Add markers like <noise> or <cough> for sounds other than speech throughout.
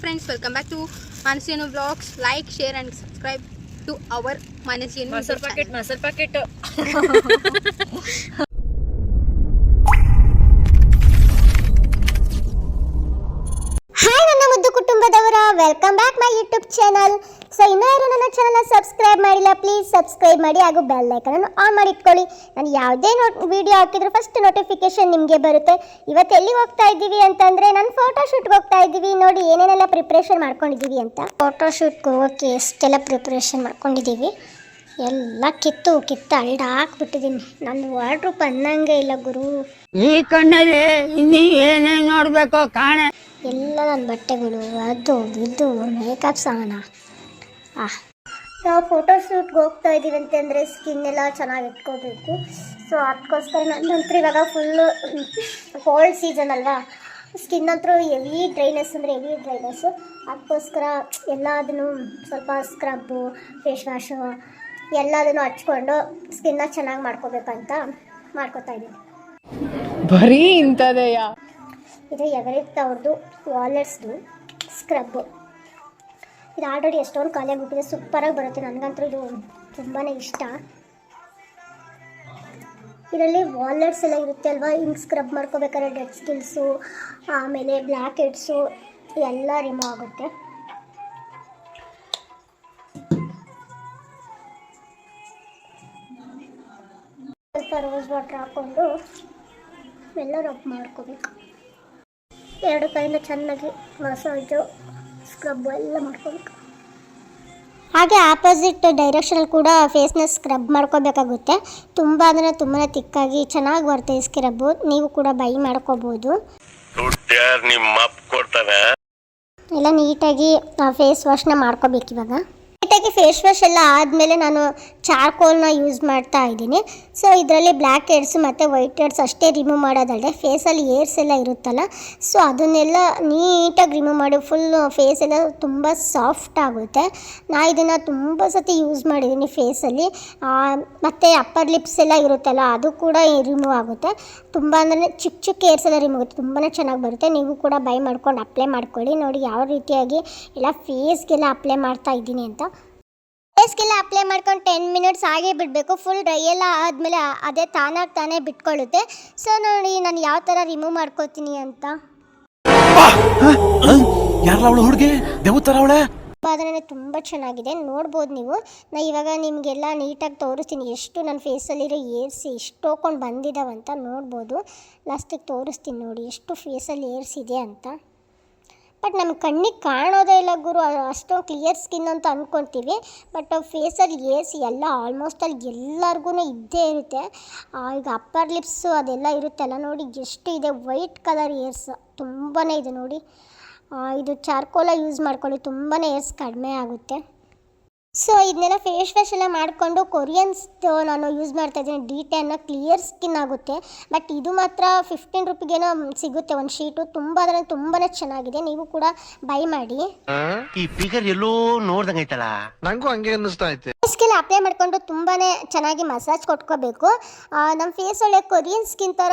Friends welcome back to ಮಾನಸಿಯೋ blogs like share and subscribe to our ಮಾನಸಿಯೋ ಸರ್ಪಕೇಟ್ ಮಸಲ್ packet hi ನನ್ನ ಮುದ್ದು ಕುಟುಂಬದವರ welcome back my YouTube channel so ಇನ್ನೂ ಯಾರು ನನ್ನ ಚಾನಲ್ನ ಸಬ್ಸ್ಕ್ರೈಬ್ ಮಾಡಿಲ್ಲ ಪ್ಲೀಸ್ ಸಬ್ಸ್ಕ್ರೈಬ್ ಮಾಡಿ ಹಾಗೂ ಬೆಲ್ ಐಕನನ್ನು ಆನ್ ಮಾಡಿ ಇಟ್ಕೊಳ್ಳಿ. ನಾನು ಯಾವುದೇ ನೋಟ್ ವಿಡಿಯೋ ಹಾಕಿದ್ರು ಫಸ್ಟ್ ನೋಟಿಫಿಕೇಶನ್ ನಿಮಗೆ ಬರುತ್ತೆ. ಇವತ್ತು ಎಲ್ಲಿ ಹೋಗ್ತಾ ಇದ್ದೀವಿ ಅಂತಂದರೆ ನಾನು ಫೋಟೋ ಶೂಟ್ಗೆ ಹೋಗ್ತಾ ಇದ್ದೀವಿ. ನೋಡಿ ಏನೇನೆಲ್ಲ ಪ್ರಿಪ್ರೇಷನ್ ಮಾಡ್ಕೊಂಡಿದ್ದೀವಿ ಅಂತ. ಫೋಟೋ ಶೂಟ್ಗೆ ಹೋಗೋಕ್ಕೆ ಎಷ್ಟೆಲ್ಲ ಪ್ರಿಪ್ರೇಷನ್ ಮಾಡ್ಕೊಂಡಿದ್ದೀವಿ. ಎಲ್ಲ ಕಿತ್ತು ಕಿತ್ತು ಅಲ್ಡ ಹಾಕ್ಬಿಟ್ಟಿದ್ದೀನಿ. ನನ್ನ ವಾರ್ಡ್ರೂಪ್ ಬಂದಂಗೆ ಇಲ್ಲ ಗುರು. ಈ ಕಣ್ಣಲ್ಲಿ ಇನ್ನು ಏನೇನು ನೋಡಬೇಕು ಕಾಣೆ. ಎಲ್ಲ ನನ್ನ ಬಟ್ಟೆಗಳು ಅದು ಇದು ಮೇಕಪ್ ಸಾಮಾನ. ನಾವು ಫೋಟೋ ಶೂಟ್ಗೆ ಹೋಗ್ತಾ ಇದ್ದೀವಿ ಅಂತಂದರೆ ಸ್ಕಿನ್ ಎಲ್ಲ ಚೆನ್ನಾಗಿ ಇಟ್ಕೋಬೇಕು. ಸೊ ಅದಕ್ಕೋಸ್ಕರ ನನ್ನಂತರ ಇವಾಗ ಫುಲ್ಲು ಕೋಲ್ಡ್ ಸೀಸನ್ ಅಲ್ವಾ? ಸ್ಕಿನ್ ಹತ್ರ ಎವಿ ಡ್ರೈನೆಸ್ ಅಂದರೆ ಎವಿ ಡ್ರೈನೆಸ್ಸು ಅದಕ್ಕೋಸ್ಕರ ಎಲ್ಲ ಅದನ್ನು ಸ್ವಲ್ಪ ಸ್ಕ್ರಬ್ಬು ಫೇಸ್ ವಾಶು ಎಲ್ಲದನ್ನು ಹಚ್ಕೊಂಡು ಸ್ಕಿನ್ನ ಚೆನ್ನಾಗಿ ಮಾಡ್ಕೋಬೇಕಂತ ಮಾಡ್ಕೋತಾ ಇದ್ದೀನಿ ಬರೀ ಇಂಥದೆಯಾ? ಇದು ಎವರೆಸ್ಟ್ ಅವ್ರದ್ದು ವಾಲೆಟ್ಸ್ದು ಸ್ಕ್ರಬ್ಬು ಇದು ಆಲ್ರೆಡಿ ಎಷ್ಟೊಂದು ಖಾಲಿ ಆಗಿಬಿಟ್ಟಿದೆ ಸೂಪರಾಗಿ ಬರುತ್ತೆ. ನನಗಂತೂ ಇದು ತುಂಬಾ ಇಷ್ಟ. ಇದರಲ್ಲಿ ವಾಲೆಟ್ಸ್ ಎಲ್ಲ ಇರುತ್ತೆ ಅಲ್ವಾ? ಹಿಂಗೆ ಸ್ಕ್ರಬ್ ಮಾಡ್ಕೋಬೇಕಾದ್ರೆ ಡೆಡ್ ಸ್ಕಿಲ್ಸು ಆಮೇಲೆ ಬ್ಲ್ಯಾಕ್ ಹೆಡ್ಸು ಎಲ್ಲ ರಿಮೂವ್ ಆಗುತ್ತೆ. ಸ್ವಲ್ಪ ರೋಸ್ ವಾಟರ್ ಹಾಕ್ಕೊಂಡು ಎಲ್ಲ ರಬ್ ಮಾಡ್ಕೋಬೇಕು. ಎರಡು ಕೈಯಿಂದ ಚೆನ್ನಾಗಿ ಮಸಾಜು ಸ್ಕ್ರಬ್ ಎಲ್ಲ ಮಾಡ್ಕೋಬೇಕು. ಹಾಗೆ ಆಪೋಸಿಟ್ ಡೈರೆಕ್ಷನಲ್ಲಿ ಕೂಡ ಫೇಸ್ನ ಸ್ಕ್ರಬ್ ಮಾಡ್ಕೋಬೇಕಾಗುತ್ತೆ. ತುಂಬ ಅಂದರೆ ತುಂಬಾ ತಿಕ್ಕಾಗಿ ಚೆನ್ನಾಗಿ ಬರುತ್ತೆ ಈ ಸ್ಕ್ರಬ್ಬು ನೀವು ಕೂಡ ಬೈ ಮಾಡ್ಕೋಬೋದು. ಇಲ್ಲ ನೀಟಾಗಿ ಫೇಸ್ ವಾಶ್ನ ಮಾಡ್ಕೋಬೇಕು ಇವಾಗ. ಫೇಸ್ ವಾಶ್ ಎಲ್ಲ ಆದಮೇಲೆ ನಾನು ಚಾರ್ಕೋಲ್ನ ಯೂಸ್ ಮಾಡ್ತಾ ಇದ್ದೀನಿ. ಸೊ, ಇದರಲ್ಲಿ ಬ್ಲ್ಯಾಕ್ ಹೇರ್ಸ್ ಮತ್ತು ವೈಟ್ ಹೇರ್ಸ್ ಅಷ್ಟೇ ರಿಮೂವ್ ಮಾಡೋದಲ್ಲದೆ ಫೇಸಲ್ಲಿ ಏರ್ಸ್ ಎಲ್ಲ ಇರುತ್ತಲ್ಲ. ಸೊ, ಅದನ್ನೆಲ್ಲ ನೀಟಾಗಿ ರಿಮೂವ್ ಮಾಡಿ ಫುಲ್ ಫೇಸ್ ಎಲ್ಲ ತುಂಬ ಸಾಫ್ಟ್ ಆಗುತ್ತೆ. ನಾ ಇದನ್ನು ತುಂಬ ಸತಿ ಯೂಸ್ ಮಾಡಿದ್ದೀನಿ ಫೇಸಲ್ಲಿ. ಮತ್ತು ಅಪ್ಪರ್ ಲಿಪ್ಸ್ ಎಲ್ಲ ಇರುತ್ತಲ್ಲ, ಅದು ಕೂಡ ರಿಮೂವ್ ಆಗುತ್ತೆ. ತುಂಬ ಅಂದರೆ ಚಿಕ್ಕ ಚಿಕ್ಕ ಏರ್ಸ್ ಎಲ್ಲ ರಿಮೂವ್ ಆಗುತ್ತೆ. ತುಂಬಾ ಚೆನ್ನಾಗಿ ಬರುತ್ತೆ. ನೀವು ಕೂಡ ಬೈ ಮಾಡ್ಕೊಂಡು ಅಪ್ಲೈ ಮಾಡ್ಕೊಳ್ಳಿ. ನೋಡಿ, ಯಾವ ರೀತಿಯಾಗಿ ಎಲ್ಲ ಫೇಸ್ಗೆಲ್ಲ ಅಪ್ಲೈ ಮಾಡ್ತಾ ಇದ್ದೀನಿ ಅಂತ. ಫೇಸ್ಗೆಲ್ಲ ಅಪ್ಲೈ ಮಾಡ್ಕೊಂಡು ಟೆನ್ ಮಿನಿಟ್ಸ್ ಆಗೇ ಬಿಡಬೇಕು. ಫುಲ್ ಡ್ರೈ ಎಲ್ಲ ಆದಮೇಲೆ ಅದೇ ತಾನಾಗಿ ತಾನೇ ಬಿಟ್ಕೊಳ್ಳುತ್ತೆ. ಸೊ ನೋಡಿ ನಾನು ಯಾವ ಥರ ರಿಮೂವ್ ಮಾಡ್ಕೋತೀನಿ ಅಂತ. ಯಾರಲ್ಲ ಅವಳು ಹುಡುಗಿ? ದೇವತರ ಅವಳೆ? ಉತ್ಪಾದನೆ ತುಂಬ ಚೆನ್ನಾಗಿದೆ. ನೋಡ್ಬೋದು ನೀವು. ನಾ ಇವಾಗ ನಿಮಗೆಲ್ಲ ನೀಟಾಗಿ ತೋರಿಸ್ತೀನಿ. ಎಷ್ಟು ನನ್ನ ಫೇಸಲ್ಲಿರೋ ಏರ್ಸ್ ಎಷ್ಟು ಹೋಗ್ಕೊಂಡು ಬಂದಿದ್ದಾವಂತ ನೋಡ್ಬೋದು. ಲಾಸ್ಟಿಗೆ ತೋರಿಸ್ತೀನಿ ನೋಡಿ ಎಷ್ಟು ಫೇಸಲ್ಲಿ ಏರ್ಸ್ ಇದೆ ಅಂತ. ಬಟ್ ನಮ್ಮ ಕಣ್ಣಿಗೆ ಕಾಣೋದೇ ಇಲ್ಲ ಗುರು. ಅಷ್ಟೊಂದು ಕ್ಲಿಯರ್ ಸ್ಕಿನ್ ಅಂತ ಅಂದ್ಕೊತೀವಿ ಬಟ್ ಫೇಸಲ್ಲಿ ಏರ್ಸ್ ಎಲ್ಲ ಆಲ್ಮೋಸ್ಟ್ ಅಲ್ಲಿ ಎಲ್ಲರಿಗೂ ಇದ್ದೇ ಇರುತ್ತೆ. ಈಗ ಅಪ್ಪರ್ ಲಿಪ್ಸು ಅದೆಲ್ಲ ಇರುತ್ತಲ್ಲ ನೋಡಿ, ಎಷ್ಟು ಇದೆ. ವೈಟ್ ಕಲರ್ ಏರ್ಸ್ ತುಂಬಾ ಇದೆ ನೋಡಿ. ಇದು ಚಾರ್ಕೋಲ ಯೂಸ್ ಮಾಡ್ಕೊಳ್ಳಿ. ತುಂಬಾ ಏರ್ಸ್ ಕಡಿಮೆ ಆಗುತ್ತೆ. ಸೊ ಇದನ್ನೆಲ್ಲ ಫೇಸ್ ವಾಶ್ ಎಲ್ಲ ಮಾಡಿಕೊಂಡು ಕೊರಿಯನ್ಸ್ ನಾನು ಯೂಸ್ ಮಾಡ್ತಾ ಇದ್ದೀನಿ. ಡಿ ಟೆನ್ನ ಕ್ಲಿಯರ್ ಸ್ಕಿನ್ ಆಗುತ್ತೆ. ಬಟ್ ಇದು ಮಾತ್ರ ಫಿಫ್ಟೀನ್ ರುಪಿಗೇನೋ ಸಿಗುತ್ತೆ ಒಂದು ಶೀಟು ತುಂಬ ಅದರಲ್ಲಿ ತುಂಬಾ ಚೆನ್ನಾಗಿದೆ. ನೀವು ಕೂಡ ಬೈ ಮಾಡಿ. ಈ ಫಿಗರ್ ಎಲ್ಲೋ ನೋಡ್ದಂಗೈತಲ್ಲ ನಂಗೂ ಹಂಗೆ ಅನ್ನಿಸ್ತಾ ಐತೆ. ಫೇಸ್ಗೆಲ್ಲ ಅಪ್ಲೈ ಮಾಡಿಕೊಂಡು ತುಂಬಾ ಚೆನ್ನಾಗಿ ಮಸಾಜ್ ಕೊಟ್ಕೋಬೇಕು. ನಮ್ಮ ಫೇಸ್ ಒಳ್ಳೆ ಕೊರಿಯನ್ ಸ್ಕಿನ್ ಥರ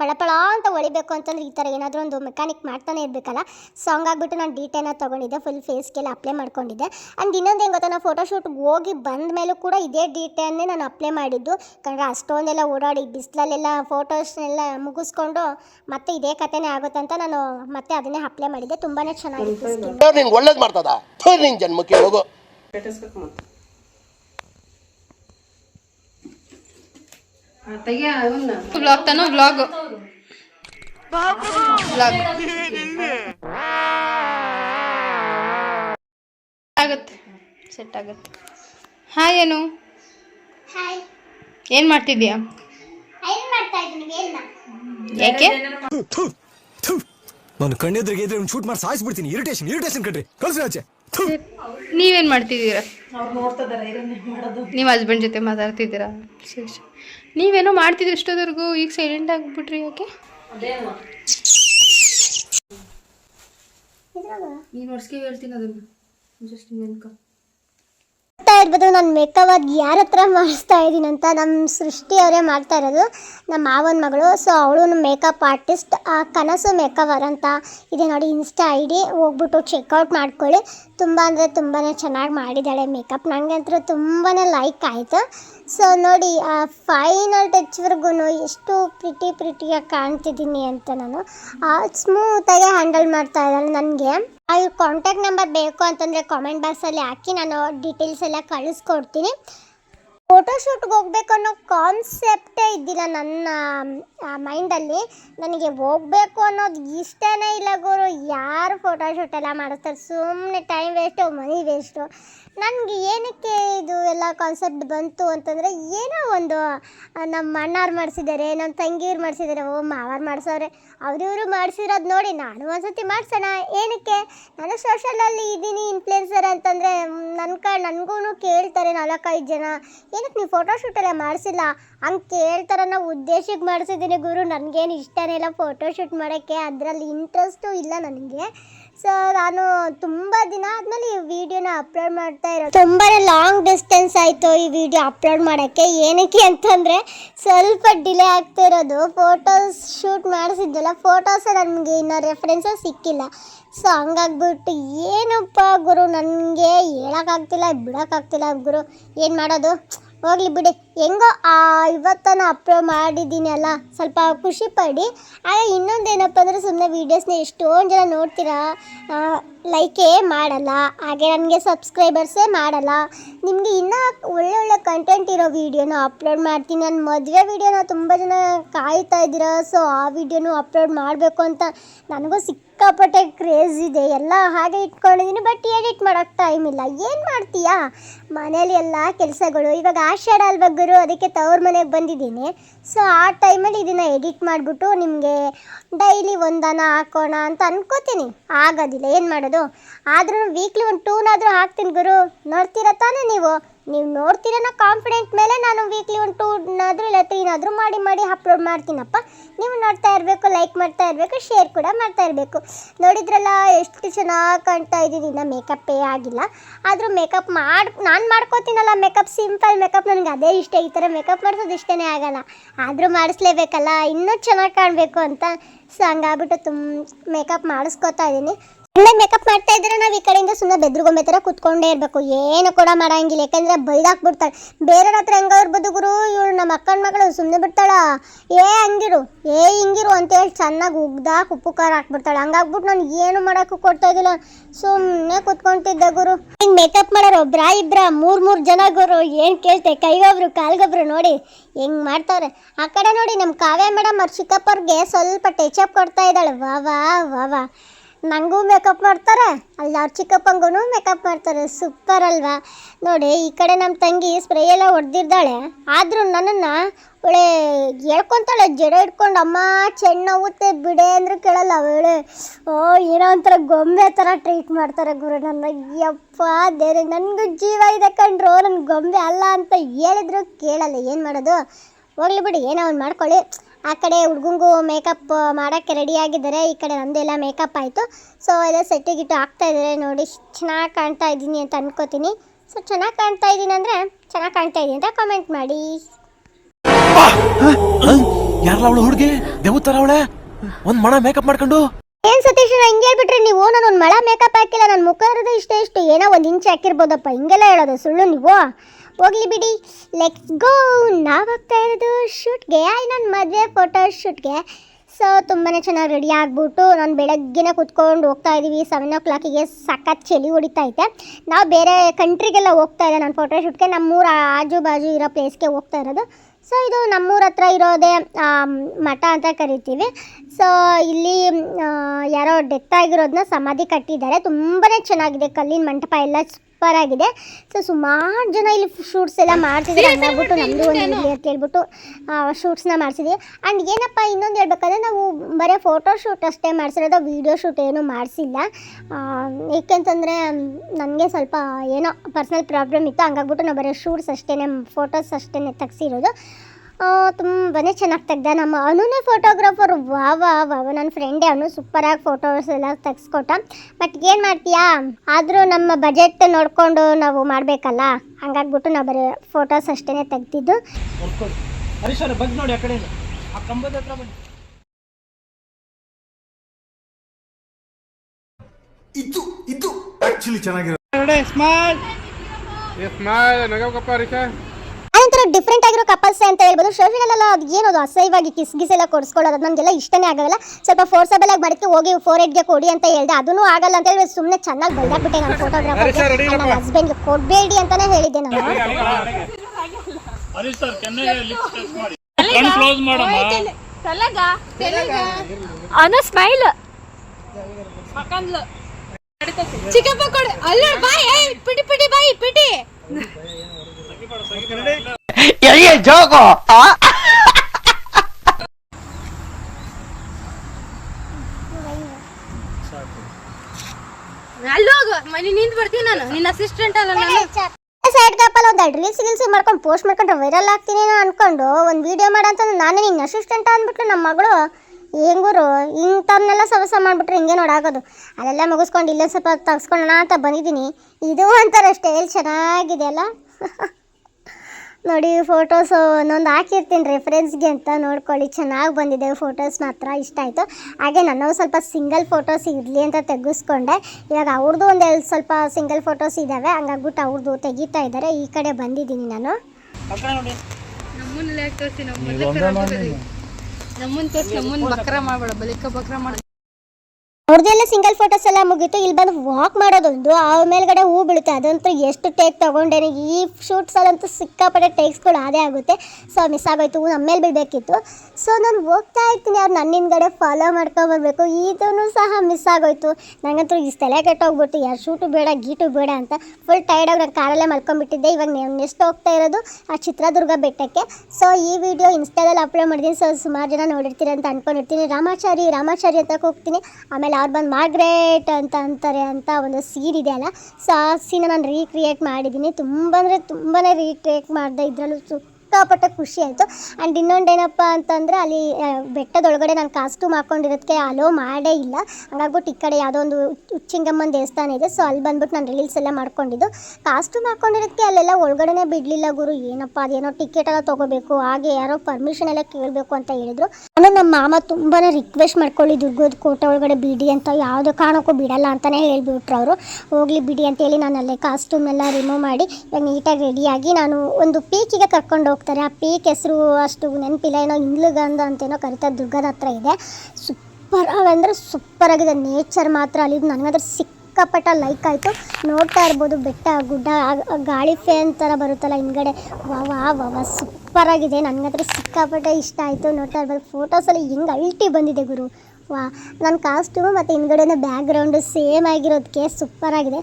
ಪಳಪಳ ಅಂತ ಹೊಳಿಬೇಕು ಅಂತಂದ್ರೆ ಈ ಥರ ಏನಾದರೂ ಒಂದು ಮೆಕ್ಯಾನಿಕ್ ಮಾಡ್ತಾನೆ ಇರಬೇಕಲ್ಲ. ಸೊ ಹಂಗಾಗ್ಬಿಟ್ಟು ನಾನು ಡಿಟೇನ ತೊಗೊಂಡಿದ್ದೆ ಫುಲ್ ಫೇಸ್ಗೆಲ್ಲ ಅಪ್ಲೈ ಮಾಡ್ಕೊಂಡಿದ್ದೆ. ಆ್ಯಂಡ್ ಇನ್ನೊಂದು ಹೆಂಗೆ ಗೊತ್ತಾ ನಾನು ಫೋಟೋಶೂಟ್ಗೆ ಹೋಗಿ ಬಂದ ಮೇಲೂ ಕೂಡ ಇದೇ ಡಿಟೇನ್ನೇ ನಾನು ಅಪ್ಲೈ ಮಾಡಿದ್ದು. ಯಾಕಂದರೆ ಅಷ್ಟೊಂದೆಲ್ಲ ಓಡಾಡಿ ಬಿಸಿಲಲ್ಲೆಲ್ಲ ಫೋಟೋಸ್ನೆಲ್ಲ ಮುಗಿಸ್ಕೊಂಡು ಮತ್ತೆ ಇದೇ ಕಥೆನೇ ಆಗುತ್ತಂತ ನಾನು ಮತ್ತೆ ಅದನ್ನೇ ಅಪ್ಲೈ ಮಾಡಿದ್ದೆ. ತುಂಬಾ ಚೆನ್ನಾಗಿ ಸ್ಕಿನ್ ನಿನ್ ಒಳ್ಳೇದ್ ಮಾಡ್ತದ? ಥು, ನಿನ್ ಜನ್ಮಕ್ಕೆ ಹೋಗು. ವ್ಲಾಗ್ ತಾನು? ವ್ಲಾಗ್ ಆಗುತ್ತೆ. ಸೆಟ್ ಆಗುತ್ತೆ. ಹಾಯ್ ಏನು ಹಾಯ್ ಏನು ಮಾಡ್ತಿದ್ಯಾ ಯಾಕೆ? ನಾನು ಕಣ್ಣೆದ್ರಿಗೆ ಇದ್ರೆ ಶೂಟ್ ಮಾಡಿ ಸಾಯಿಸ್ಬಿಡ್ತೀನಿ. ಇರಿಟೇಷನ್ ಇರಿಟೇಷನ್ ಕಟ್ರಿ ಕಳ್ಸಿ ಆಚೆ. ನೀವೇನ್ ನೀವೇನು ಮಾಡ್ತಿದ್ದೀರಾ? ನೀವು ಹಸ್ಬೆಂಡ್ ಜೊತೆ ಮಾತಾಡ್ತಿದ್ದೀರಾ? ನೀವೇನೋ ಮಾಡ್ತಿದ್ರಿ ಇಷ್ಟೊತ್ತವರೆಗೂ ಈಗ ಸೈಲೆಂಟ್ ಆಗಿಬಿಟ್ರಿ ಯಾಕೆ? ನೀನು ವರ್ಷಕ್ಕೆ ಹೇಳ್ತೀನಿ ಅದನ್ನು. ಜಸ್ಟ್ ನೆನ್ಕ ಇರ್ಬೋದು, ನಾನು ಮೇಕಪ್ ಅದು ಯಾರ ಹತ್ರ ಮಾಡಿಸ್ತಾ ಇದ್ದೀನಿ ಅಂತ ನಮ್ಮ ಸೃಷ್ಟಿ ಅವರೇ ಮಾಡ್ತಾ ಇರೋದು ನಮ್ಮ ಮಾವನ ಮಗಳು. ಸೊ ಅವಳು ಮೇಕಪ್ ಆರ್ಟಿಸ್ಟ್ ಕನಸು ಮೇಕವರ್ ಅಂತ ಇದೆ ನೋಡಿ ಇನ್ಸ್ಟಾ ಐ ಡಿ ಹೋಗ್ಬಿಟ್ಟು ಚೆಕ್ಔಟ್ ಮಾಡ್ಕೊಳ್ಳಿ. ತುಂಬ ಅಂದರೆ ತುಂಬಾ ಚೆನ್ನಾಗಿ ಮಾಡಿದ್ದಾಳೆ ಮೇಕಪ್ ನನಗೆ ಅಂತೂ ತುಂಬಾ ಲೈಕ್ ಆಯಿತು. ಸೊ ನೋಡಿ, ಆ ಫೈನಲ್ ಟಚ್ವರೆಗೂ ಎಷ್ಟು ಪ್ರಿಟಿ ಪ್ರಿಟಿಯಾಗಿ ಕಾಣ್ತಿದ್ದೀನಿ ಅಂತ ನಾನು. ಸ್ಮೂತಾಗೆ ಹ್ಯಾಂಡಲ್ ಮಾಡ್ತಾ ಇದ್ದಾಳೆ ನನಗೆ. ಇವ್ರ ಕಾಂಟ್ಯಾಕ್ಟ್ ನಂಬರ್ ಬೇಕು ಅಂತಂದರೆ ಕಾಮೆಂಟ್ ಬಾಕ್ಸಲ್ಲಿ ಹಾಕಿ ನಾನು ಡೀಟೇಲ್ಸ್ ಎಲ್ಲ ಕಳಿಸ್ಕೊಡ್ತೀನಿ. ಫೋಟೋಶೂಟ್ಗೆ ಹೋಗ್ಬೇಕು ಅನ್ನೋ ಕಾನ್ಸೆಪ್ಟೇ ಇದ್ದಿಲ್ಲ ನನ್ನ ಮೈಂಡಲ್ಲಿ ನನಗೆ ಹೋಗ್ಬೇಕು ಅನ್ನೋದು ಇಷ್ಟನೇ ಇಲ್ಲ ಗುರು. ಯಾರು ಫೋಟೋಶೂಟ್ ಎಲ್ಲ ಮಾಡಿಸ್ತಾರೆ? ಸುಮ್ಮನೆ ಟೈಮ್ ವೇಸ್ಟು ಮನಿ ವೇಸ್ಟು ನನಗೆ ಏನಕ್ಕೆ ಇದು ಎಲ್ಲ ಕಾನ್ಸೆಪ್ಟ್ ಬಂತು ಅಂತಂದರೆ ಏನೋ ಒಂದು ನಮ್ಮ ಅಣ್ಣಾರು ಮಾಡಿಸಿದ್ದಾರೆ ನಮ್ಮ ತಂಗಿಯವ್ರು ಮಾಡಿಸಿದ್ದಾರೆ ಓ, ಮಾವಾರು ಮಾಡಿಸೋರೆ ಅವ್ರಿವರು ಮಾಡಿಸಿರೋದು ನೋಡಿ ನಾನು ಒಂದ್ಸತಿ ಮಾಡಿಸೋಣ, ಏನಕ್ಕೆ? ನಾನು ಸೋಷಲಲ್ಲಿ ಇದ್ದೀನಿ ಇನ್ಫ್ಲುಯೆನ್ಸರ್ ಅಂತಂದರೆ ನನ್ನ ಕ ನನಗೂ ಕೇಳ್ತಾರೆ ನಾಲ್ಕೈದು ಜನ, ಏನಕ್ಕೆ ನೀವು ಫೋಟೋಶೂಟ್ ಎಲ್ಲ ಮಾಡಿಸಿಲ್ಲ? ಹಂಗೆ ಕೇಳ್ತಾರ ನಾವು ಉದ್ದೇಶಕ್ಕೆ ಮಾಡಿಸಿದ್ದೀನಿ ಗುರು, ನನಗೇನು ಇಷ್ಟನೇ ಇಲ್ಲ ಫೋಟೋಶೂಟ್ ಮಾಡೋಕ್ಕೆ, ಅದರಲ್ಲಿ ಇಂಟ್ರೆಸ್ಟು ಇಲ್ಲ ನನಗೆ. ಸೊ ನಾನು ತುಂಬ ದಿನ ಆದಮೇಲೆ ಈ ವಿಡಿಯೋನ ಅಪ್ಲೋಡ್ ಮಾಡ್ತಾ ಇರೋದು. ತುಂಬಾ ಲಾಂಗ್ ಡಿಸ್ಟೆನ್ಸ್ ಆಯಿತು ಈ ವಿಡಿಯೋ ಅಪ್ಲೋಡ್ ಮಾಡೋಕ್ಕೆ. ಏನಕ್ಕೆ ಅಂತಂದರೆ, ಸ್ವಲ್ಪ ಡಿಲೇ ಆಗ್ತಾ ಇರೋದು. ಫೋಟೋಸ್ ಶೂಟ್ ಮಾಡಿಸಿದ್ದಲ್ಲ ಫೋಟೋಸ್ ನನಗೆ ಇನ್ನೂ ರೆಫರೆನ್ಸು ಸಿಕ್ಕಿಲ್ಲ. ಸೊ ಹಂಗಾಗ್ಬಿಟ್ಟು ಏನಪ್ಪ ಗುರು, ನನಗೆ ಹೇಳೋಕ್ಕಾಗ್ತಿಲ್ಲ, ಬಿಡೋಕ್ಕಾಗ್ತಿಲ್ಲ ಗುರು. ಏನು ಮಾಡೋದು? ಹೋಗಲಿ ಬಿಡಿ. ಹೆಂಗೋ ಆ ಇವತ್ತನ ಅಪ್ಲೋಡ್ ಮಾಡಿದ್ದೀನಿ ಅಲ್ಲ ಸ್ವಲ್ಪ ಖುಷಿ ಪಡಿ. ಆಗ ಇನ್ನೊಂದೇನಪ್ಪ ಅಂದರೆ ಸುಮ್ಮನೆ ವೀಡಿಯೋಸ್ನ ಎಷ್ಟೊಂದು ಜನ ನೋಡ್ತೀರಾ ಲೈಕೇ ಮಾಡಲ್ಲ, ಹಾಗೆ ನನಗೆ ಸಬ್ಸ್ಕ್ರೈಬರ್ಸೇ ಮಾಡಲ್ಲ. ನಿಮಗೆ ಇನ್ನೂ ಒಳ್ಳೆ ಒಳ್ಳೆ ಕಂಟೆಂಟ್ ಇರೋ ವೀಡಿಯೋನ ಅಪ್ಲೋಡ್ ಮಾಡ್ತೀನಿ. ನನ್ನ ಮದುವೆ ವೀಡಿಯೋನ ತುಂಬ ಜನ ಕಾಯ್ತಾ ಇದ್ದೀರಾ ಸೊ ಆ ವೀಡಿಯೋನು ಅಪ್ಲೋಡ್ ಮಾಡಬೇಕು ಅಂತ ನನಗೂ ಸಿಕ್ಕಾಪಟ್ಟೆ ಕ್ರೇಜ್ ಇದೆ. ಎಲ್ಲ ಹಾಗೆ ಇಟ್ಕೊಂಡಿದ್ದೀನಿ ಬಟ್ ಎಡಿಟ್ ಮಾಡೋಕ್ಕೆ ಟೈಮ್ ಇಲ್ಲ. ಏನು ಮಾಡ್ತೀಯಾ? ಮನೇಲಿ ಎಲ್ಲ ಕೆಲಸಗಳು, ಇವಾಗ ಆಷಾಢ ಅಲ್ವಾ ಗುರು, ಅದಕ್ಕೆ ತವ್ರ ಮನೆಗೆ ಬಂದಿದ್ದೀನಿ. ಸೊ ಆ ಟೈಮಲ್ಲಿ ಇದನ್ನು ಎಡಿಟ್ ಮಾಡಿಬಿಟ್ಟು ನಿಮಗೆ ಡೈಲಿ ಒಂದನ ಹಾಕೋಣ ಅಂತ ಅನ್ಕೋತೀನಿ. ಆಗೋದಿಲ್ಲ, ಏನು ಮಾಡೋದು? ಆದ್ರೂ ವೀಕ್ಲಿ ಒಂದು ಟೂನಾದರೂ ಹಾಕ್ತೀನಿ ಗುರು. ನೋಡ್ತೀರ ತಾನೇ ನೀವು? ನೀವು ನೋಡ್ತೀರ ಅನ್ನೋ ಕಾನ್ಫಿಡೆಂಟ್ ಮೇಲೆ ನಾನು ವೀಕ್ಲಿ ಒಂದು ಟೂನಾದರೂ ಇಲ್ಲ ತ್ರೀನಾದರೂ ಮಾಡಿ ಮಾಡಿ ಅಪ್ಲೋಡ್ ಮಾಡ್ತೀನಪ್ಪ. ನೀವು ನೋಡ್ತಾ ಇರಬೇಕು ಲೈಕ್ ಮಾಡ್ತಾ ಇರಬೇಕು ಶೇರ್ ಕೂಡ ಮಾಡ್ತಾ ಇರಬೇಕು. ನೋಡಿದ್ರಲ್ಲ, ಎಷ್ಟು ಚೆನ್ನಾಗಿ ಕಾಣ್ತಾ ಇದ್ದೀನಿ ಇನ್ನು ಮೇಕಪ್ಪೇ ಆಗಿಲ್ಲ. ಆದರೂ ಮೇಕಪ್ ಮಾಡಿ, ನಾನು ಮಾಡ್ಕೋತೀನಲ್ಲ ಮೇಕಪ್ ಸಿಂಪಲ್ ಮೇಕಪ್ ನನಗೆ ಅದೇ ಇಷ್ಟ. ಈ ಥರ ಮೇಕಪ್ ಮಾಡಿಸೋದು ಇಷ್ಟನೇ ಆಗಲ್ಲ. ಆದರೂ ಮಾಡಿಸ್ಲೇಬೇಕಲ್ಲ, ಇನ್ನೂ ಚೆನ್ನಾಗಿ ಕಾಣಬೇಕು ಅಂತ ಸೊ ಹಂಗಾಗ್ಬಿಟ್ಟು ತುಂಬ ಮೇಕಪ್ ಮಾಡಿಸ್ಕೋತಾ ಇದ್ದೀನಿ. ಸುಮ್ಮನೆ ಮೇಕಪ್ ಮಾಡ್ತಾ ಇದ್ರೆ ನಾವು ಈ ಕಡೆಯಿಂದ ಸುಮ್ಮನೆ ಬೆದ್ರುಗೊಂಬೆ ಥರ ಕುತ್ಕೊಂಡೇ ಇರಬೇಕು. ಏನು ಕೂಡ ಮಾಡಂಗಿಲ್ಲ. ಯಾಕಂದ್ರೆ ಬೈದಾಕ್ಬಿಡ್ತಾಳೆ ಬೇರೆಯವ್ರ ಹತ್ರ ಹೆಂಗ ಇರ್ಬೋದು ಗುರು ಇವಳು ನಮ್ಮ ಅಕ್ಕನ ಮಗಳು ಸುಮ್ಮನೆ ಬಿಡ್ತಾಳ? ಏ ಹಂಗಿರು, ಏ ಹಿಂಗಿರು ಅಂತೇಳಿ ಚೆನ್ನಾಗಿ ಉಗ್ದಾಕ್ ಉಪ್ಪು ಖಾರ ಹಾಕ್ಬಿಡ್ತಾಳೆ. ಹಂಗಾಗ್ಬಿಟ್ಟು ನಾನು ಏನು ಮಾಡೋಕ್ಕೂ ಕೊಡ್ತಾ ಇದ್ದಿಲ್ಲ. ಸುಮ್ಮನೆ ಕುತ್ಕೊಂತಿದ್ದೆ ಗುರು. ಹಿಂಗೆ ಮೇಕಪ್ ಮಾಡೋರು ಒಬ್ರ ಇಬ್ರ ಮೂರು ಮೂರು ಜನ ಗುರು. ಏನು ಕೇಳ್ತೆ? ಕೈಗೊಬ್ರು, ಕಾಲ್ಗೊಬ್ರು ನೋಡಿ ಹೆಂಗ್ ಮಾಡ್ತಾರೆ. ಆ ಕಡೆ ನೋಡಿ ನಮ್ಮ ಕಾವ್ಯ ಮೇಡಮ್ ಅವ್ರ ಚಿಕ್ಕಪ್ಪವ್ರಿಗೆ ಸ್ವಲ್ಪ ಟಚಪ್ ಕೊಡ್ತಾ ಇದ್ದಾಳೆ. ವಾ ವಾ ವಾ ವಾ. ನನಗೂ ಮೇಕಪ್ ಮಾಡ್ತಾರೆ, ಅಲ್ಲಿ ಅವ್ರ ಚಿಕ್ಕಪ್ಪಂಗೂ ಮೇಕಪ್ ಮಾಡ್ತಾರೆ ಸೂಪರ್ ಅಲ್ವಾ? ನೋಡಿ, ಈ ಕಡೆ ನಮ್ಮ ತಂಗಿ ಸ್ಪ್ರೇ ಎಲ್ಲ ಹೊಡೆದಿದ್ದಾಳೆ, ಆದರೂ ನನ್ನನ್ನು ಒಳ್ಳೆ ಹೇಳ್ಕೊತಾಳೆ ಜಡ ಹಿಡ್ಕೊಂಡು, ಅಮ್ಮ ಚೆನ್ನೋಗುತ್ತೆ ಬಿಡೆ ಅಂದ್ರೆ ಕೇಳಲ್ಲ ಅವಳು. ಓ, ಏನೋ ಒಂಥರ ಗೊಂಬೆ ಥರ ಟ್ರೀಟ್ ಮಾಡ್ತಾರೆ ಗುರು ನನ್ನ. ಯಪ್ಪ, ದೇವ್ರೆ, ನನಗೂ ಜೀವ ಇದೆ ಕಂಡ್ರು ನನ್ನ ಗೊಂಬೆ ಅಲ್ಲ ಅಂತ ಹೇಳಿದ್ರು ಕೇಳಲ್ಲ, ಏನು ಮಾಡೋದು? ಹೋಗ್ಲಿ ಬಿಡಿ, ಏನೋ ಒಂದು ಮಾಡ್ಕೊಳ್ಳಿ. ಆ ಕಡೆ ಹುಡುಗಂಗೂ ಮೇಕಪ್ ಮಾಡೋಕ್ಕೆ ರೆಡಿ ಆಗಿದ್ದಾರೆ. ಈ ಕಡೆ ನಂದೆಲ್ಲ ಮೇಕಪ್ ಆಯಿತು. ಸೊ ಎಲ್ಲ ಸೆಟ್ಟಿಗಿಟ್ಟು ಹಾಕ್ತಾ ಇದ್ದಾರೆ ನೋಡಿ. ಚೆನ್ನಾಗಿ ಕಾಣ್ತಾ ಇದ್ದೀನಿ ಅಂತ ಅನ್ಕೋತೀನಿ. ಸೊ ಚೆನ್ನಾಗಿ ಕಾಣ್ತಾ ಇದ್ದೀನಿ ಅಂದರೆ ಚೆನ್ನಾಗಿ ಕಾಣ್ತಾ ಇದ್ದೀನಿ ಅಂತ ಕಾಮೆಂಟ್ ಮಾಡಿ. ಯಾರಲ್ಲ ಅವಳು ಹುಡುಗಿ? ದೇವತರ ಅವಳೆ? ಒಂದು ಮಣ ಮೇಕಪ್ ಮಾಡ್ಕೊಂಡು? ಏನ್ ಸತೀಶ್ ಹಿಂಗೆ ಹೇಳ್ಬಿಟ್ರಿ. ನೀವು ನಾನು ಒಂದು ಮಳ ಮೇಕಪ್ ಹಾಕಿಲ್ಲ. ನನ್ನ ಮುಖ ಇರೋದು ಇಷ್ಟೇ ಇಷ್ಟು. ಏನೋ ಒಂದು ಇಂಚ್ ಹಾಕಿರ್ಬೋದಪ್ಪ. ಹಿಂಗೆಲ್ಲ ಹೇಳೋದು ಸುಳ್ಳು ನೀವು. ಹೋಗ್ಲಿ ಬಿಡಿ. ಲೆಟ್ಸ್ ಗೋ ನಾವು ಹೋಗ್ತಾ ಇರೋದು ಶೂಟ್ಗೆ ನನ್ನ ಮದುವೆ ಫೋಟೋ ಶೂಟ್ಗೆ. ಸೊ ತುಂಬಾ ಚೆನ್ನಾಗಿ ರೆಡಿ ಆಗಿಬಿಟ್ಟು ನಾನು ಬೆಳಗ್ಗೆನೇ ಕುತ್ಕೊಂಡು ಹೋಗ್ತಾ ಇದ್ದೀವಿ ಸೆವೆನ್ ಓ ಕ್ಲಾಕಿಗೆ ಸಖತ್ ಚಳಿ ಹೊಡಿತಾ ಐತೆ. ನಾವು ಬೇರೆ ಕಂಟ್ರಿಗೆಲ್ಲ ಹೋಗ್ತಾ ಇದೆ ನಾನು ಫೋಟೋ ಶೂಟ್ಗೆ. ನಮ್ಮೂರ ಆಜು ಬಾಜು ಇರೋ ಪ್ಲೇಸ್ಗೆ ಹೋಗ್ತಾ ಇರೋದು. ಸೊ ಇದು ನಮ್ಮೂರ ಹತ್ರ ಇರೋದೇ ಮಠ ಅಂತ ಕರಿತೀವಿ. ಸೊ ಇಲ್ಲಿ ಯಾರೋ ಡೆತ್ ಆಗಿರೋದನ್ನ ಸಮಾಧಿ ಕಟ್ಟಿದ್ದಾರೆ. ತುಂಬಾ ಚೆನ್ನಾಗಿದೆ ಕಲ್ಲಿನ ಮಂಟಪ ಎಲ್ಲ. ಸೂಪರ್ ಆಗಿದೆ. ಸೊ ಸುಮಾರು ಜನ ಇಲ್ಲಿ ಶೂಟ್ಸ್ ಎಲ್ಲ ಮಾಡ್ತಿದ್ದಾರೆ ಹಂಗಾಗ್ಬಿಟ್ಟು ನಮ್ಮದು ಒಂದು ಇರಲಿ ಅಂತ ಹೇಳ್ಬಿಟ್ಟು ಶೂಟ್ಸ್ನ ಮಾಡಿಸಿದ್ವಿ. ಆ್ಯಂಡ್ ಏನಪ್ಪ ಇನ್ನೊಂದು ಹೇಳ್ಬೇಕಂದ್ರೆ ನಾವು ಬರೀ ಫೋಟೋ ಶೂಟ್ ಅಷ್ಟೇ ಮಾಡಿಸಿರೋದು ವೀಡಿಯೋ ಶೂಟ್ ಏನೂ ಮಾಡಿಸಿಲ್ಲ. ಏಕೆಂತಂದರೆ ನನಗೆ ಸ್ವಲ್ಪ ಏನೋ ಪರ್ಸ್ನಲ್ ಪ್ರಾಬ್ಲಮ್ ಇತ್ತು. ಹಂಗಾಗ್ಬಿಟ್ಟು ನಾವು ಬರೀ ಶೂಟ್ಸ್ ಅಷ್ಟೇ ಫೋಟೋಸ್ ಅಷ್ಟೇ ತೆಗ್ಸಿರೋದು. ತುಂಬಾ ಚೆನ್ನಾಗಿ ತೆಗ್ದ ನಮ್ಮ ಅನುನೇ ಫೋಟೋಗ್ರಾಫರ್ ವಾ ವಾ ವಾ. ನನ್ನ ಫ್ರೆಂಡೇ ಅವನು ಸೂಪರಾಗಿ ಫೋಟೋಸ್ ಎಲ್ಲ ತೆಗ್ಸ್ಕೊಟ್ಟ. ಬಟ್ ಏನು ಮಾಡ್ತೀಯಾ? ಆದರೂ ನಮ್ಮ ಬಜೆಟ್ ನೋಡಿಕೊಂಡು ನಾವು ಮಾಡಬೇಕಲ್ಲ? ಹಂಗಾಗ್ಬಿಟ್ಟು ನಾವು ಬರೀ ಫೋಟೋಸ್ ಅಷ್ಟೇ ತೆಗ್ದಿದ್ದು. ನೋಡಿ ಆ ಕಡೆ ಆ ಕಂಬದ ಹತ್ರ ಬನ್ನಿ. ಇದು ಇದು ಆಕ್ಚುಲಿ ಚೆನ್ನಾಗಿರೋ ಅದೊಂಥರ ಡಿಫ್ರೆಂಟ್ ಆಗಿರೋ ಕಪಲ್ಸ್ ಅಂತ ಹೇಳ್ಬೋದು. ಶೋಷಣೆಲ್ಲ ಅದು ಏನದು ಅಸಹ್ಯವಾಗಿ ಕಿಸ್ ಗಿಸ್ ಎಲ್ಲ ಕೊಡಿಸ್ಕೊಳ್ಳೋದು ಅದು ನನಗೆಲ್ಲ ಇಷ್ಟನೇ ಆಗೋಲ್ಲ. ಸ್ವಲ್ಪ ಫೋರ್ಸಬಲ್ ಆಗಿ ಮಾಡಕ್ಕೆ ಹೋಗಿ ಫೋರ್ ಏಟ್ಗೆ ಕೊಡಿ ಅಂತ ಹೇಳ್ದೆ. ಅದೂ ಆಗಲ್ಲ ಅಂತ ಹೇಳಿ ಸುಮ್ಮನೆ ಚೆನ್ನಾಗಿ ಬೈದಾಕ್ಬಿಟ್ಟೆ ನಾನು ಫೋಟೋಗ್ರಾಫರ್ ನನ್ನ ಹಸ್ಬೆಂಡ್ಗೆ ಕೊಡಬೇಡಿ ಅಂತಾನೆ ಹೇಳಿದ್ದೆ ನಾನು. ಅನ ಸ್ಮೈಲ್ ಚಿಕ್ಕಪ್ಪ ಕೊಡಿ. ಅಲ್ಲ ಬಾಯ್. ಪಿಟಿ ಪಿಟಿ ಬಾಯಿ ಪಿಟಿ <laughs> ಅಲ್ಲಿ ಹೋಗು ಮನೆ ನಿಂತು ಬರ್ತೀನಿ ನಾನು. ನಿನ್ನ ಅಸಿಸ್ಟೆಂಟ್ ಅಲ್ಲ ನಾನು. ಸೈಡ್ ಕಪ್ಪಲ್ಲಿ ಒಂದು ರೀಲ್ಸ್ ಗಿಲ್ಸ್ ಮಾಡ್ಕೊಂಡು ಪೋಸ್ಟ್ ಮಾಡ್ಕೊಂಡ್ರೆ ವೈರಲ್ ಆಗ್ತೀನಿ ಅನ್ಕೊಂಡು ಒಂದು ವಿಡಿಯೋ ಮಾಡಂತ ನಾನೇ ನಿನ್ನ ಅಸಿಸ್ಟೆಂಟ್ ಅಂದ್ಬಿಟ್ಟು ನಮ್ಮ ಮಗಳು. ಹೆಂಗೂರು ಇಂಥವ್ರನ್ನೆಲ್ಲ ಸವಸ ಮಾಡಿಬಿಟ್ರೆ ಹಿಂಗೆ ನೋಡಾಗೋದು ಅದೆಲ್ಲ ಮುಗಿಸ್ಕೊಂಡು ಇಲ್ಲೇ ಸ್ವಲ್ಪ ತಗ್ಸ್ಕೊಳ್ಳೋಣ ಅಂತ ಬಂದಿದ್ದೀನಿ. ಇದು ಒಂಥರ ಸ್ಟೈಲ್ ಚೆನ್ನಾಗಿದೆ ಅಲ್ಲ? <laughs> ನೋಡಿ ಫೋಟೋಸ್ ಒಂದೊಂದು ಹಾಕಿರ್ತೀನಿ ರೆಫರೆನ್ಸ್ಗೆ ಅಂತ ನೋಡ್ಕೊಳ್ಳಿ. ಚೆನ್ನಾಗಿ ಬಂದಿದೆ ಫೋಟೋಸ್ ಮಾತ್ರ ಇಷ್ಟ ಆಯಿತು. ಹಾಗೆ ನನ್ನವು ಸ್ವಲ್ಪ ಸಿಂಗಲ್ ಫೋಟೋಸ್ ಇರಲಿ ಅಂತ ತೆಗೆಸ್ಕೊಂಡೆ. ಇವಾಗ ಅವ್ರದ್ದು ಒಂದು ಎರಡು ಸ್ವಲ್ಪ ಸಿಂಗಲ್ ಫೋಟೋಸ್ ಇದ್ದಾವೆ ಹಂಗಾಗ್ಬಿಟ್ಟು ಅವ್ರದ್ದು ತೆಗಿತಾ ಇದ್ದಾರೆ ಈ ಕಡೆ ಬಂದಿದ್ದೀನಿ ನಾನು. ಪಕ್ಕ ನೋಡಿ. ನಮ್ಮನ್ನ ಯಾಕೆ ತೋರಿಸಿ ನಮ್ಮನ್ನ ತೋರಿಸಿ ನಮ್ಮನ್ನ ಬಕ್ರ ಮಾಡ್ಬೇಡ. ಬಲಿಕ ಬಕ್ರ ಮಾಡ ಅವ್ರದ್ದೆಲ್ಲ ಸಿಂಗಲ್ ಫೋಟೋಸ್ ಎಲ್ಲ ಮುಗೀತು, ಇಲ್ಲಿ ಬಂದು ವಾಕ್ ಮಾಡೋದೊಂದು, ಆ ಮೇಲ್ಗಡೆ ಹೂ ಬೀಳುತ್ತೆ, ಅದಂತೂ ಎಷ್ಟು ಟೇಕ್ ತೊಗೊಂಡೇನೆ, ಈ ಶೂಟ್ಸಲ್ಲಂತೂ ಸಿಕ್ಕಾಪಟ್ಟೆ ಟೇಕ್ಸ್ಗಳು ಅದೇ ಆಗುತ್ತೆ. ಸೊ ಮಿಸ್ ಆಗೋಯ್ತು, ಹೂ ನಮ್ಮ ಮೇಲೆ ಬೀಳಬೇಕಿತ್ತು. ಸೊ ನಾನು ಹೋಗ್ತಾ ಇರ್ತೀನಿ ಅವ್ರು ನನ್ನ ಹಿಂದ್ಗಡೆ ಫಾಲೋ ಮಾಡ್ಕೊಬರ್ಬೇಕು ಇದೂ ಸಹ ಮಿಸ್ ಆಗೋಯ್ತು. ನನಗಂತೂ ಈ ತಲೆ ಕೆಟ್ಟೋಗ್ಬಿಟ್ಟು, ಯಾರು ಶೂಟು ಬೇಡ, ಗೀಟು ಬೇಡ ಅಂತ ಫುಲ್ ಟೈರ್ಡಾಗಿ ನಾನು ಕಾರಲ್ಲೇ ಮಲ್ಕೊಂಡ್ಬಿಟ್ಟಿದ್ದೆ ಇವಾಗ ನೆಕ್ಸ್ಟ್ ಹೋಗ್ತಾ ಇರೋದು ಆ ಚಿತ್ರದುರ್ಗ ಬೆಟ್ಟಕ್ಕೆ. ಸೊ ಈ ವಿಡಿಯೋ ಇನ್ಸ್ಟಾದಲ್ಲಿ ಅಪ್ಲೋಡ್ ಮಾಡಿದ್ದೀನಿ ಸೊ ಸುಮಾರು ಜನ ನೋಡಿರ್ತೀರಿ ಅಂತ ಅನ್ಕೊಂಡಿರ್ತೀನಿ. ರಾಮಾಚಾರಿ ರಾಮಾಚಾರಿ ಅಂತ ಹೋಗ್ತೀನಿ ಆಮೇಲೆ ಅವ್ರು ಬಂದು ಮಾರ್ಗ್ರೇಟ್ ಅಂತ ಅಂತಾರೆ ಅಂತ ಒಂದು ಸೀನ್ ಇದೆ ಅಲ್ಲ. ಸೊ ಆ ಸೀನ ನಾನು ರೀಕ್ರಿಯೇಟ್ ಮಾಡಿದ್ದೀನಿ ತುಂಬ ಅಂದರೆ ತುಂಬಾ ರೀಕ್ರಿಯೇಟ್ ಮಾಡಿದೆ ಇದರಲ್ಲೂ ಸಿಕ್ಕಾಪಟ್ಟೆ ಖುಷಿ ಆಯಿತು. ಆ್ಯಂಡ್ ಇನ್ನೊಂದು ಏನಪ್ಪ ಅಂತಂದರೆ ಅಲ್ಲಿ ಬೆಟ್ಟದೊಳಗಡೆ ನಾನು ಕಾಸ್ಟ್ಯೂಮ್ ಹಾಕೊಂಡಿರೋದಕ್ಕೆ ಅಲೋ ಮಾಡೇ ಇಲ್ಲ. ಹಾಗಾಗ್ಬಿಟ್ಟು ಈ ಕಡೆ ಯಾವುದೋ ಒಂದು ಉಚ್ಚಿಂಗಮ್ಮನ ದೇವಸ್ಥಾನ ಇದೆ. ಸೊ ಅಲ್ಲಿ ಬಂದ್ಬಿಟ್ಟು ನಾನು ರೀಲ್ಸ್ ಎಲ್ಲ ಮಾಡ್ಕೊಂಡಿದ್ದು. ಕಾಸ್ಟ್ಯೂಮ್ ಹಾಕೊಂಡಿರೋದಕ್ಕೆ ಅಲ್ಲೆಲ್ಲ ಒಳಗಡೆನೇ ಬಿಡಲಿಲ್ಲ ಗುರು. ಏನಪ್ಪ, ಅದೇನೋ ಟಿಕೆಟ್ ಎಲ್ಲ ತೊಗೋಬೇಕು, ಹಾಗೆ ಯಾರೋ ಪರ್ಮಿಷನ್ ಎಲ್ಲ ಕೇಳಬೇಕು ಅಂತ ಹೇಳಿದರು. ನಾನು ನಮ್ಮ ಮಾಮ ತುಂಬಾ ರಿಕ್ವೆಸ್ಟ್ ಮಾಡ್ಕೊಳ್ಳಿ, ದುರ್ಗದ ಕೋಟೆ ಒಳಗಡೆ ಬಿಡಿ ಅಂತ, ಯಾವುದೋ ಕಾರಣಕ್ಕೂ ಬಿಡಲ್ಲ ಅಂತಲೇ ಹೇಳಿಬಿಟ್ರು ಅವರು. ಹೋಗಲಿ ಬಿಡಿ ಅಂತೇಳಿ ನಾನು ಅಲ್ಲೇ ಕಾಸ್ಟ್ಯೂಮ್ ಎಲ್ಲ ರಿಮೂವ್ ಮಾಡಿ, ಇವಾಗ ನೀಟಾಗಿ ರೆಡಿಯಾಗಿ ನಾನು ಒಂದು ಪೀಕಿಗೆ ಕರ್ಕೊಂಡು ಹೋಗ್ತಾರೆ. ಆ ಪೀಕ್ ಹೆಸರು ಅಷ್ಟು ನೆನಪಿಲ್ಲ. ಏನೋ ಇಂಗ್ಲಗಂಧ ಅಂತೇನೋ ಕರಿತಾರೆ. ದುರ್ಗದ ಹತ್ರ ಇದೆ. ಸೂಪರ್ ಅಂದರೆ ಸೂಪರ್ ಆಗಿದೆ. ನೇಚರ್ ಮಾತ್ರ ಅಲ್ಲಿ ನನಗಂದ್ರೆ ಸಿಕ್ಕಾಪಟ್ಟ ಲೈಕ್ ಆಯಿತು. ನೋಡ್ತಾ ಇರ್ಬೋದು. ಬೆಟ್ಟ, ಗುಡ್ಡ ಗಾಳಿ ಫೇನ್ ಥರ ಬರುತ್ತಲ್ಲ ಹಿಂದ್ಗಡೆ. ವಾ ವಾ ವಾ ಸೂಪರ್ ಆಗಿದೆ. ನನಗಂದ್ರೆ ಸಿಕ್ಕಾಪಟ್ಟೆ ಇಷ್ಟ ಆಯಿತು. ನೋಡ್ತಾ ಇರ್ಬೋದು. ಫೋಟೋಸಲ್ಲಿ ಹೆಂಗೆ ಅಲ್ಟಿ ಬಂದಿದೆ ಗುರು. ವಾ ನನ್ನ ಕಾಸ್ಟ್ಯೂಮು ಮತ್ತು ಹಿಂದ್ಗಡೆನೇ ಬ್ಯಾಕ್ಗ್ರೌಂಡು ಸೇಮ್ ಆಗಿರೋದಕ್ಕೆ ಸೂಪರ್ ಆಗಿದೆ.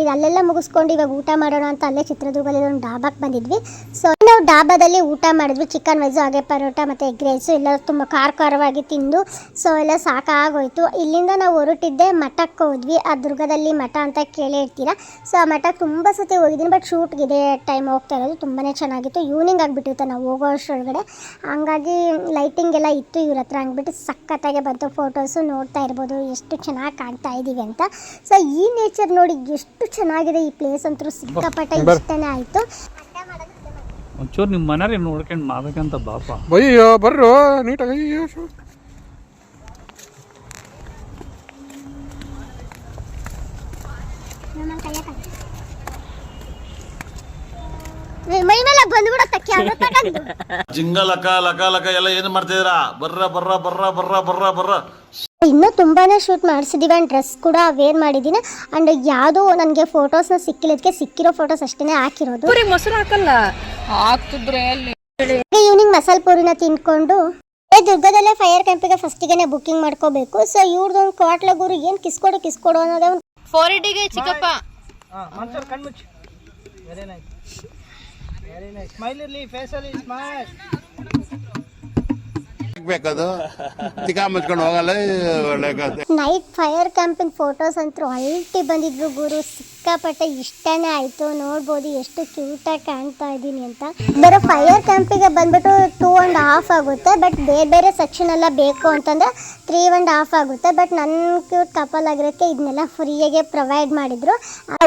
ಇದು ಅಲ್ಲೆಲ್ಲ ಮುಗಿಸ್ಕೊಂಡು ಇವಾಗ ಊಟ ಮಾಡೋಣ ಅಂತ ಅಲ್ಲೇ ಚಿತ್ರದುರ್ಗದಲ್ಲಿ ಒಂದು ಡಾಬಾಕ್ಕೆ ಬಂದಿದ್ವಿ. ಸೊ ನಾವು ಡಾಬಾದಲ್ಲಿ ಊಟ ಮಾಡಿದ್ವಿ ಚಿಕನ್ ವೆಜ್ಜು ಹಾಗೆ ಪರೋಟ ಮತ್ತು ಎಗ್ ರೈಸು ಎಲ್ಲ ತುಂಬ ಖಾರ ಖಾರವಾಗಿ ತಿಂದು ಸೊ ಎಲ್ಲ ಸಾಕಾಗೋಯ್ತು. ಇಲ್ಲಿಂದ ನಾವು ಹೊರಟಿದ್ದೆ ಮಠಕ್ಕೆ ಹೋದ್ವಿ. ಆ ದುರ್ಗದಲ್ಲಿ ಮಠ ಅಂತ ಕೇಳಿ ಇರ್ತೀರ? ಸೊ ಆ ಮಠ ತುಂಬ ಸತಿ ಹೋಗಿದ್ದೀನಿ ಬಟ್ ಶೂಟ್ಗಿದೆ ಟೈಮ್ ಹೋಗ್ತಾ ಇರೋದು ತುಂಬಾ ಚೆನ್ನಾಗಿತ್ತು. ಈವ್ನಿಂಗ್ ಆಗಿಬಿಟ್ಟಿರುತ್ತೆ ನಾವು ಹೋಗೋ ಅಷ್ಟರೊಳಗಡೆ ಹಂಗಾಗಿ ಲೈಟಿಂಗ್ ಎಲ್ಲ ಇತ್ತು ಇವ್ರ ಹತ್ರ, ಹಂಗ್ಬಿಟ್ಟು ಸಖತ್ತಾಗೆ ಬಂತು. ಫೋಟೋಸು ನೋಡ್ತಾ ಇರ್ಬೋದು ಎಷ್ಟು ಚೆನ್ನಾಗಿ ಕಾಣ್ತಾ ಇದ್ದೀವಿ ಅಂತ. ಸೊ ಈ ನೇಚರ್ ನೋಡಿ ಎಷ್ಟು ಚೆನ್ನಾಗಿದೆ ಈ ಪ್ಲೇಸ್ ಅಂತೂ ಸಿಕ್ಕಾಪಟ್ಟೆ ಇಷ್ಟನೇ ಆಯಿತು. ಒಂಚೂರು ನಿಮ್ಮ ಮನೆಯವ್ರಿಗೆ ನೋಡ್ಕೊಂಡು ಮಾಡ್ಬೇಕಂತ ಬಾಪ ಅಯ್ಯೋ ಬರ್ರು ನೀಟಾಗಿ ಅಯ್ಯೋ ಶು. ಮೈ ಮೇಲೆ ಬಂದ್ಬಿಡತ್ತೆ ಕ್ಯಾಮ್ರಾ ತಗೊಂಡು. ಜಿಂಗ ಲಕ ಲಕ ಲಕ ಎಲ್ಲ ಏನ್ ಮಾಡ್ತಿದ್ದೀರಾ? ಬರ್ರ ಬರ್ರ ಬರ್ರ ಬರ್ರ ಬರ್ರ ಬರ್ರ. ಇನ್ನೂ ತುಂಬಾ ಶೂಟ್ ಮಾಡಿಸಿದ್ದೀವಿ ಆ್ಯಂಡ್ ಡ್ರೆಸ್ ಕೂಡ ವೇರ್ ಮಾಡಿದ್ದೀನಿ ಆ್ಯಂಡ್ ಯಾವುದೋ ನನಗೆ ಫೋಟೋಸ್ನ ಸಿಕ್ಕಿಲ್ಲದಕ್ಕೆ ಸಿಕ್ಕಿರೋ ಫೋಟೋಸ್ ಅಷ್ಟೇ ಹಾಕಿರೋದು. ಮೊಸರು ಹಾಕಲ್ಲ? ಹಾಕ್ತಿದ್ರೆ ಅಲ್ಲಿ ಈವ್ನಿಂಗ್ ಮಸಾಲೆ ಪೂರಿನ ತಿನ್ಕೊಂಡು ಏ ದುರ್ಗದಲ್ಲೇ ಫೈರ್ ಕ್ಯಾಂಪಿಗೆ ಫಸ್ಟಿಗೆ ಬುಕ್ಕಿಂಗ್ ಮಾಡ್ಕೋಬೇಕು. ಸೊ ಇವ್ರದ್ದೊಂದು ಕ್ವಾಟ್ಲ ಗುರು ಏನು ಕಿಸ್ಕೊಡು ಕಿಸ್ಕೊಡು ಅನ್ನೋದೇ ಒಂದು ಫೋರ್ ಇಡಿಗೆ ಚಿಕ್ಕಪ್ಪ. ಸ್ಮೈಲ್ ಇರಲಿ ಫೇಸಲ್ಲಿ ಸ್ಮೈಲ್ ಬೇಕದು ತಿಕಾ ಮುಚ್ಕೊಂಡು ಹೋಗಲ್ಲ ನೈಟ್ ಫೈರ್ ಕ್ಯಾಂಪಿನ ಫೋಟೋಸ್ ಅಂತೂ ಅಲ್ಟಿ ಬಂದಿದ್ರು ಗುರು. ಸಿಕ್ಕಾಪಟ್ಟೆ ಇಷ್ಟನೇ ಆಯಿತು. ನೋಡ್ಬೋದು ಎಷ್ಟು ಕ್ಯೂಟಾಗಿ ಕಾಣ್ತಾ ಇದ್ದೀನಿ ಅಂತ. ಬೇರೆ ಫೈರ್ ಕ್ಯಾಂಪಿಗೆ ಬಂದ್ಬಿಟ್ಟು ಟೂ ಆ್ಯಂಡ್ ಹಾಫ್ ಆಗುತ್ತೆ. ಬಟ್ ಬೇರೆ ಬೇರೆ ಸೆಕ್ಷನ್ ಎಲ್ಲ ಬೇಕು ಅಂತಂದರೆ ತ್ರೀ ಆ್ಯಂಡ್ ಹಾಫ್ ಆಗುತ್ತೆ. ಬಟ್ ನನ್ನ ಕ್ಯೂಟ್ ಕಪಲ್ ಆಗಿರೋಕ್ಕೆ ಇದನ್ನೆಲ್ಲ ಫ್ರೀಯಾಗೆ ಪ್ರೊವೈಡ್ ಮಾಡಿದ್ರು.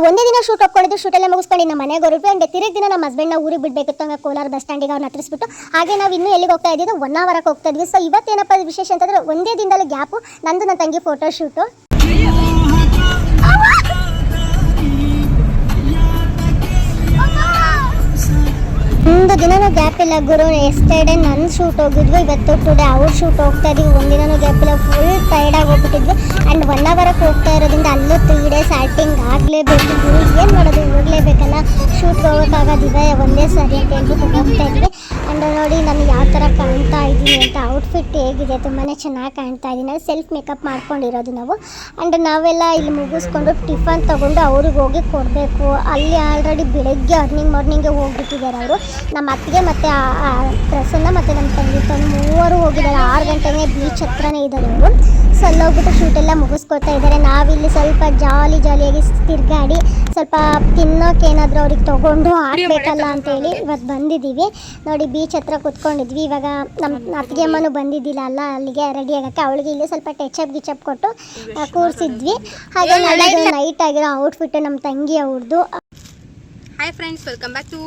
ಒಂದೇ ದಿನ ಶೂಟ್ ಒಪ್ಕೊಂಡಿದ್ದು ಶೂಟೆಲ್ಲ ಮುಗಿಸ್ಕೊಂಡು ನಮ್ಮ ಮನೆಗೆ ಹೊರಟು. ಆ್ಯಂಡ್ ತಿರುಗಿ ದಿನ ನಮ್ಮ ಹಸ್ಬೆಂಡ್ನ ಊರಿಗೆ ಬಿಡಬೇಕಿತ್ತು ಹಂಗೆ ಕೋಲಾರ ಬಸ್ ಸ್ಟ್ಯಾಂಡಿಗೆ ಅವ್ರನ್ನ ಹತ್ತಿಸ್ಬಿಟ್ಟು ಹಾಗೆ ನಾವು ಇನ್ನೂ ಎಲ್ಲಿಗೆ ಹೋಗ್ತಾ ಇದ್ದೀವಿ ಒನ್ ಅವರ್ ಹೋಗ್ತಾ ಇದ್ವಿ. ಸೊ ಇವತ್ತೇನಪ್ಪ ವಿಶೇಷ ಅಂತಂದ್ರೆ ಒಂದೇ ದಿನದಲ್ಲಿ ಗ್ಯಾಪು. ನಂದು ನನ್ನ ತಂಗಿ ಫೋಟೋ ಶೂಟು ಒಂದು ದಿನನೂ ಗ್ಯಾಪ್ ಇಲ್ಲ ಗುರು. ಎಸ್ಟರ್ಡೇ ನನ್ನ ಶೂಟ್ ಹೋಗಿದ್ವಿ, ಇವತ್ತು ಟುಡೇ ಅವ್ರ ಶೂಟ್ ಹೋಗ್ತಾ ಇದೀವಿ. ಒಂದಿನನೂ ಗ್ಯಾಪ್ ಇಲ್ಲ ಫುಲ್ ಟೈರ್ಡ್ ಆಗಿ ಹೋಗ್ಬಿಟ್ಟಿದ್ವಿ. ಆ್ಯಂಡ್ ಒನ್ ಅವರಕ್ಕೆ ಹೋಗ್ತಾ ಇರೋದ್ರಿಂದ ಅಲ್ಲೂ ತ್ರೀ ಡೇಸ್ ಆ್ಯಕ್ಟಿಂಗ್ ಆಗಲೇಬೇಕು ಗುರು. ಏನು ಮಾಡೋದು ಹೋಗಲೇಬೇಕಲ್ಲ ಶೂಟ್ಗೆ ಹೋಗೋಕ್ಕಾಗೋದಿದೆ ಒಂದೇ ಸರಿ ಅಂತ ಹೇಳ್ಬಿಟ್ಟು ಹೋಗ್ತಾ ಇದ್ವಿ. ಆ್ಯಂಡ್ ನೋಡಿ ನಾನು ಯಾವ ಥರ ಕಾಣ್ತಾ ಇದ್ದೀನಿ ಅಂತ ಔಟ್ಫಿಟ್ ಹೇಗಿದೆ ತುಂಬಾ ಚೆನ್ನಾಗಿ ಕಾಣ್ತಾ ಇದ್ದೀನಿ. ಸೆಲ್ಫ್ ಮೇಕಪ್ ಮಾಡ್ಕೊಂಡಿರೋದು ನಾವು. ಆ್ಯಂಡ್ ನಾವೆಲ್ಲ ಇಲ್ಲಿ ಮುಗಿಸ್ಕೊಂಡು ಟಿಫನ್ ತೊಗೊಂಡು ಅವ್ರಿಗೆ ಹೋಗಿ ಕೊಡಬೇಕು. ಅಲ್ಲಿ ಆಲ್ರೆಡಿ ಬೆಳಗ್ಗೆ ಅರ್ನಿಂಗ್ ಮಾರ್ನಿಂಗೇ ಹೋಗ್ಬಿಟ್ಟಿದ್ದಾರೆ ಅವರು. ನಮ್ಮ ಅತ್ತಿಗೆ ಮತ್ತು ಪ್ರಸನ್ನ ಮತ್ತು ನಮ್ಮ ತಂಗಿ ತಂದು ಮೂವರು ಹೋಗಿದ್ದಾರೆ. ಆರು ಗಂಟೆಗೆ ಬೀಚ್ ಹತ್ರನೇ ಇದ್ದಾರೆ ಅವರು ಸೊ ಅಲ್ಲಿ ಹೋಗ್ಬಿಟ್ಟು ಶೂಟೆಲ್ಲ ಮುಗಿಸ್ಕೊತಾ ಇದ್ದಾರೆ. ನಾವಿಲ್ಲಿ ಸ್ವಲ್ಪ ಜಾಲಿ ಜಾಲಿಯಾಗಿ ತಿರ್ಗಾಡಿ ಸ್ವಲ್ಪ ತಿನ್ನೋಕೆ ಏನಾದರೂ ಅವ್ರಿಗೆ ತೊಗೊಂಡು ಹಾಕಬೇಕಲ್ಲ ಅಂತೇಳಿ ಇವತ್ತು ಬಂದಿದ್ದೀವಿ. ನೋಡಿ ಬೀಚ್ ಹತ್ರ ಕುತ್ಕೊಂಡಿದ್ವಿ. ಇವಾಗ ನಮ್ಮ ಅತ್ತಿಗೆ ಅಮ್ಮನೂ ಬಂದಿದ್ದಿಲ್ಲ ಅಲ್ಲ ಅಲ್ಲಿಗೆ ರೆಡಿ ಆಗೋಕ್ಕೆ ಅವಳಿಗೆ ಇಲ್ಲಿ ಸ್ವಲ್ಪ ಟೆಚಪ್ ಗಿಚಪ್ ಕೊಟ್ಟು ಕೂರಿಸಿದ್ವಿ. ಕೂರ್ಸಿದ್ವಿ ನಾಳೆ ನೈಟ್ ಆಗಿರೋ ಔಟ್ಫಿಟ್ ನಮ್ಮ ತಂಗಿ ಅವ್ರದ್ದು hi friends welcome back to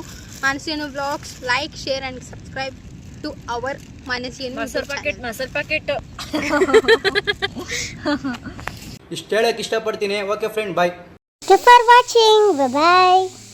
ಮಾನ್ಸೇನು blogs like share and subscribe to our ಮಾನಸಿಯನು ಮೊಸರು ಪ್ಯಾಕೆಟ್ ಮೊಸರು ಪ್ಯಾಕೆಟ್ ಇಷ್ಟು ಹೇಳಕ್ಕೆ ಇಷ್ಟಪಡ್ತೀನಿ. Okay friend bye for watching bye